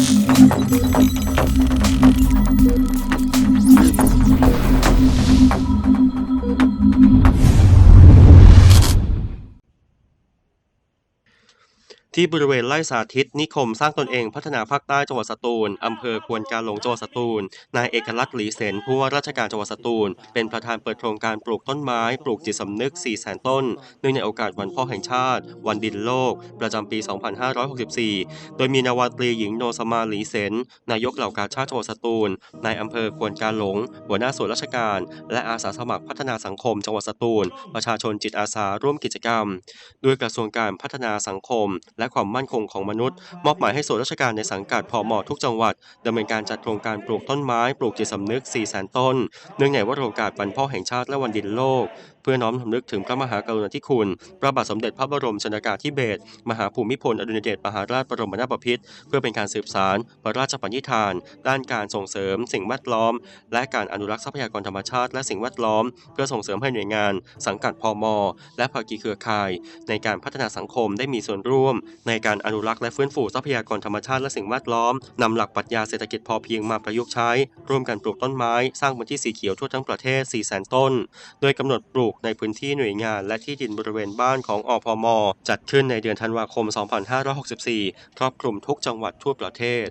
Thank you. ที่บริเวณไร่สาธิตนิคมสร้างตนเองพัฒนาภาคใต้จังหวัดสตูลอำเภอควนกาหลงจังหวัดสตูล นายเอกลักษณ์หลีเสนผู้ว่าราชการจังหวัดสตูล เป็นประธานเปิดโครงการปลูกต้นไม้ ปลูกจิตสำนึก4แสนต้น เนื่องในโอกาสวันพ่อแห่งชาติ วันดินโลก ประจำปี 2564 โดยมีนาวาตรีหญิงโนสมาหลีเสนนายกเหล่ากาชาติจังหวัดสตูล นายอำเภอควนกาหลง หัวหน้าส่วนราชการ และอาสาสมัครพัฒนาสังคมจังหวัดสตูล ประชาชนจิตอาสาร่วมกิจกรรม ด้วยกระทรวงการพัฒนาสังคม และความมั่นคงของมนุษย์ มอบหมายให้ส่วนราชการในสังกัดพมทุกจังหวัดดำเนินการจัดโครงการปลูกต้นไม้ปลูกจิตสำนึก4แสนต้น เนื่องในวโรกาสวันพ่อแห่งชาติและวันดินโลก เพื่อน้อมรำลึกถึงพระมหากรุณาธิคุณ พระบาทสมเด็จพระบรมชนกาธิเบศรมหาภูมิพลอดุลยเดชมหาราชบรมนาถบพิตรเพื่อเป็นการสืบสารพระราชปณิธาน ด้านการส่งเสริม สิ่งแวดล้อม และการอนุรักษ์ทรัพยากรธรรมชาติและสิ่งแวดล้อม เพื่อส่งเสริมให้หน่วยงาน สังกัดพมและภาคีเครือข่าย ในการพัฒนาสังคมได้มีส่วนร่วมในการอนุรักษ์และฟื้นฟูทรัพยากรธรรมชาติและสิ่งแวดล้อมนำหลักปรัชญาเศรษฐกิจพอเพียงมาประยุกต์ใช้ ร่วมกันปลูกต้นไม้ สร้างพื้นที่สีเขียวทั่วทั้งประเทศ 400ต้น โดยกำหนดปลูกในพื้นที่หน่วยงาน และที่ดินบริเวณบ้านของอพม จัดขึ้นในเดือนธันวาคม 2564 ครอบคลุมทุกจังหวัดทั่วประเทศ